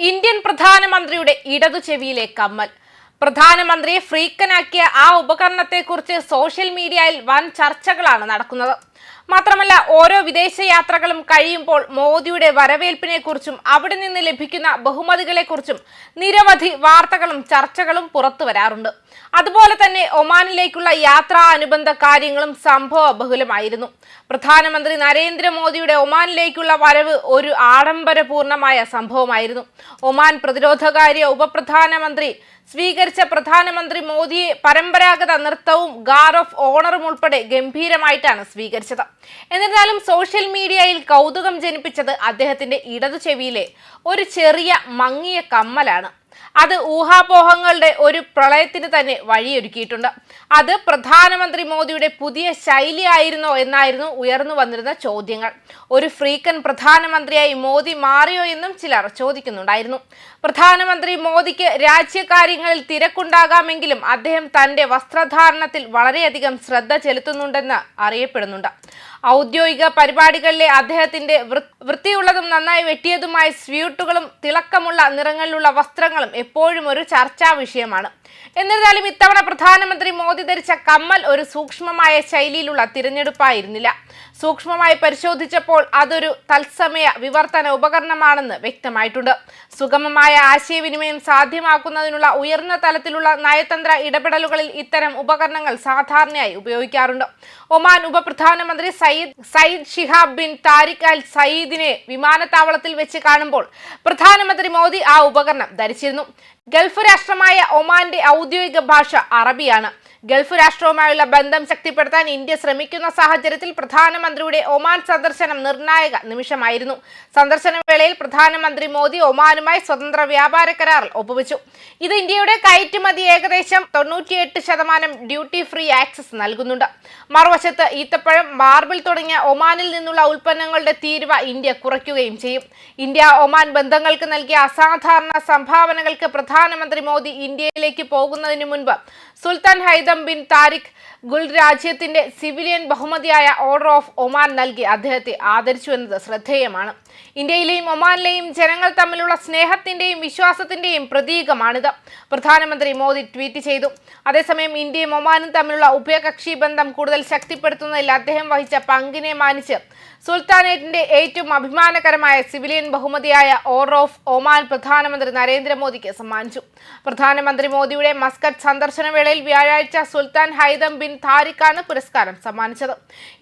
Indian പ്രധാനമന്ത്രിയുടെ ഇടതു ചെവിയിലെ കമ്മൽ. പ്രധാനമന്ത്രിയെ ഫ്രീക്കനാക്കിയ ആ ഉപകരണത്തെക്കുറിച്ച് സോഷ്യൽ മീഡിയയിൽ വൻ ചർച്ചകളാണ് നടക്കുന്നത്. മാത്രമല്ല ഓരോ വിദേശ യാത്രകളും കഴിയുമ്പോൾ മോദിയുടെ വരവേൽപ്പിനെക്കുറിച്ചും അവിടെ നിന്ന് ലഭിക്കുന്ന ബഹുമതികളെക്കുറിച്ചും നിരവധി വാർത്തകളും ചർച്ചകളും പുറത്തു വരാറുണ്ട്. അതുപോലെ തന്നെ ഒമാനിലേക്കുള്ള യാത്രാ അനുബന്ധ കാര്യങ്ങളും സംഭവ ബഹുലമായിരുന്നു. പ്രധാനമന്ത്രി നരേന്ദ്രമോദിയുടെ ഒമാനിലേക്കുള്ള വരവ് ഒരു ആഡംബരപൂർണമായ സംഭവമായിരുന്നു. ഒമാൻ പ്രതിരോധകാര്യ ഉപപ്രധാനമന്ത്രി സ്വീകരിച്ച പ്രധാനമന്ത്രി മോദിയെ പരമ്പരാഗത നൃത്തവും ഗാർഡ് ഓഫ് ഓണറും ഉൾപ്പെടെ ഗംഭീരമായിട്ടാണ് സ്വീകരിച്ചത്. എന്നിരുന്നാലും സോഷ്യൽ മീഡിയയിൽ കൗതുകം ജനിപ്പിച്ചത് അദ്ദേഹത്തിന്റെ ഇടതു ചെവിയിലെ ഒരു ചെറിയ മങ്ങിയ കമ്മലാണ്. അത് ഊഹാപോഹങ്ങളുടെ ഒരു പ്രളയത്തിന് തന്നെ വഴിയൊരുക്കിയിട്ടുണ്ട്. അത് പ്രധാനമന്ത്രി മോദിയുടെ പുതിയ ശൈലിയായിരുന്നോ എന്നായിരുന്നു ഉയർന്നു വന്നിരുന്ന ചോദ്യങ്ങൾ. ഒരു ഫ്രീക്കൻ പ്രധാനമന്ത്രിയായി മോദി മാറിയോ എന്നും ചിലർ ചോദിക്കുന്നുണ്ടായിരുന്നു. പ്രധാനമന്ത്രി മോദിക്ക് രാജ്യകാര്യങ്ങളിൽ തിരക്കുണ്ടാകാമെങ്കിലും അദ്ദേഹം തന്റെ വസ്ത്രധാരണത്തിൽ വളരെയധികം ശ്രദ്ധ ചെലുത്തുന്നുണ്ടെന്ന് അറിയപ്പെടുന്നുണ്ട്. ഔദ്യോഗിക പരിപാടികളിലെ അദ്ദേഹത്തിന്റെ വൃത്തിയുള്ളതും നന്നായി വെട്ടിയതുമായ സ്യൂട്ടുകളും തിളക്കമുള്ള നിറങ്ങളിലുള്ള വസ്ത്രങ്ങളും എപ്പോഴും ഒരു ചർച്ചാ വിഷയമാണ്. എന്നിരുന്നാലും ഇത്തവണ പ്രധാനമന്ത്രി മോദി ധരിച്ച കമ്മൽ ഒരു സൂക്ഷ്മമായ ശൈലിയിലുള്ള തിരഞ്ഞെടുപ്പായിരുന്നില്ല. സൂക്ഷ്മമായി പരിശോധിച്ചപ്പോൾ അതൊരു തത്സമയ വിവർത്തന ഉപകരണമാണെന്ന് വ്യക്തമായിട്ടുണ്ട്. സുഗമമായ ആശയവിനിമയം സാധ്യമാക്കുന്നതിനുള്ള ഉയർന്ന തലത്തിലുള്ള നയതന്ത്ര ഇടപെടലുകളിൽ ഇത്തരം ഉപകരണങ്ങൾ സാധാരണയായി ഉപയോഗിക്കാറുണ്ട്. ഒമാൻ ഉപപ്രധാനമന്ത്രി Sayyid Sayyid Shihab bin Tariq al സയ്യിദിനെ വിമാനത്താവളത്തിൽ വെച്ച് കാണുമ്പോൾ പ്രധാനമന്ത്രി മോദി ആ ഉപകരണം ധരിച്ചിരുന്നു. ഗൾഫ് രാഷ്ട്രമായ ഒമാന്റെ ഔദ്യോഗിക ഭാഷ അറബിയാണ്. ഗൾഫ് രാഷ്ട്രവുമായുള്ള ബന്ധം ശക്തിപ്പെടുത്താൻ ഇന്ത്യ ശ്രമിക്കുന്ന സാഹചര്യത്തിൽ പ്രധാനമന്ത്രിയുടെ ഒമാൻ സന്ദർശനം നിർണായക നിമിഷമായിരുന്നു. സന്ദർശന വേളയിൽ പ്രധാനമന്ത്രി മോദി ഒമാനുമായി സ്വതന്ത്ര വ്യാപാര കരാറിൽ ഒപ്പുവെച്ചു. ഇത് ഇന്ത്യയുടെ കയറ്റുമതി ഏകദേശം തൊണ്ണൂറ്റിയെട്ട് ശതമാനം ഡ്യൂട്ടി ഫ്രീ ആക്സസ് നൽകുന്നുണ്ട്. മറുവശത്ത് ഈത്തപ്പഴം മാർബിൾ തുടങ്ങിയ ഒമാനിൽ നിന്നുള്ള ഉൽപ്പന്നങ്ങളുടെ തീരുവ ഇന്ത്യ കുറയ്ക്കുകയും ചെയ്യും. ഇന്ത്യ ഒമാൻ ബന്ധങ്ങൾക്ക് നൽകിയ അസാധാരണ സംഭാവനകൾക്ക് പ്രധാനമന്ത്രി മോദി ഇന്ത്യയിലേക്ക് പോകുന്നതിന് മുൻപ് സുൽത്താൻ ഹൈദം ബിൻ താരിഖ് ഗുൽ രാജ്യത്തിന്റെ സിവിലിയൻ ബഹുമതിയായ ഓർഡർ ഓഫ് ഒമാൻ നൽകി അദ്ദേഹത്തെ ആദരിച്ചു എന്നത് ശ്രദ്ധേയമാണ്. ഇന്ത്യയിലെയും ഒമാനിലെയും ജനങ്ങൾ തമ്മിലുള്ള സ്നേഹത്തിന്റെയും വിശ്വാസത്തിന്റെയും പ്രതീകമാണിത്. പ്രധാനമന്ത്രി മോദി ട്വീറ്റ് ചെയ്തു. അതേസമയം ഇന്ത്യയും ഒമാനും തമ്മിലുള്ള ഉഭയകക്ഷി ബന്ധം കൂടുതൽ ശക്തിപ്പെടുത്തുന്നതിൽ അദ്ദേഹം വഹിച്ച പങ്കിനെ മാനിച്ച് സുൽത്താനേറ്റിന്റെ ഏറ്റവും അഭിമാനകരമായ സിവിലിയൻ ബഹുമതിയായ ഓർഡർ ഓഫ് ഒമാൻ പ്രധാനമന്ത്രി നരേന്ദ്രമോദിക്ക് സമ്മാനിച്ചു. പ്രധാനമന്ത്രി മോദിയുടെ മസ്കറ്റ് സന്ദർശന വേളയിൽ വ്യാഴാഴ്ച സുൽത്താൻ ഹൈദം ബിൻ താരിഖാണ് പുരസ്കാരം സമ്മാനിച്ചത്.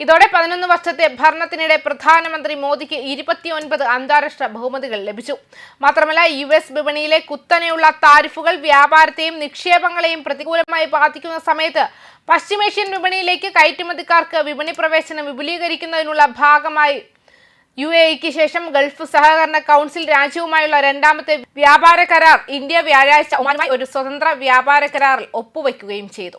ഇതോടെ പതിനൊന്ന് വർഷത്തെ ഭരണത്തിനിടെ പ്രധാനമന്ത്രി മോദിക്ക് ഇരുപത്തിയൊൻപത് അന്താരാഷ്ട്ര ബഹുമതികൾ ലഭിച്ചു. മാത്രമല്ല യു എസ് വിപണിയിലെ കുത്തനെയുള്ള താരിഫുകൾ വ്യാപാരത്തെയും നിക്ഷേപങ്ങളെയും പ്രതികൂലമായി ബാധിക്കുന്ന സമയത്ത് പശ്ചിമേഷ്യൻ വിപണിയിലേക്ക് കയറ്റുമതിക്കാർക്ക് വിപണി പ്രവേശനം വിപുലീകരിക്കുന്നതിനുള്ള ഭാഗമായി യു എ ഇക്ക് ശേഷം ഗൾഫ് സഹകരണ കൗൺസിൽ രാജ്യവുമായുള്ള രണ്ടാമത്തെ വ്യാപാര കരാർ ഇന്ത്യ വ്യാഴാഴ്ച ഒരു സ്വതന്ത്ര വ്യാപാര കരാറിൽ ഒപ്പുവയ്ക്കുകയും ചെയ്തു.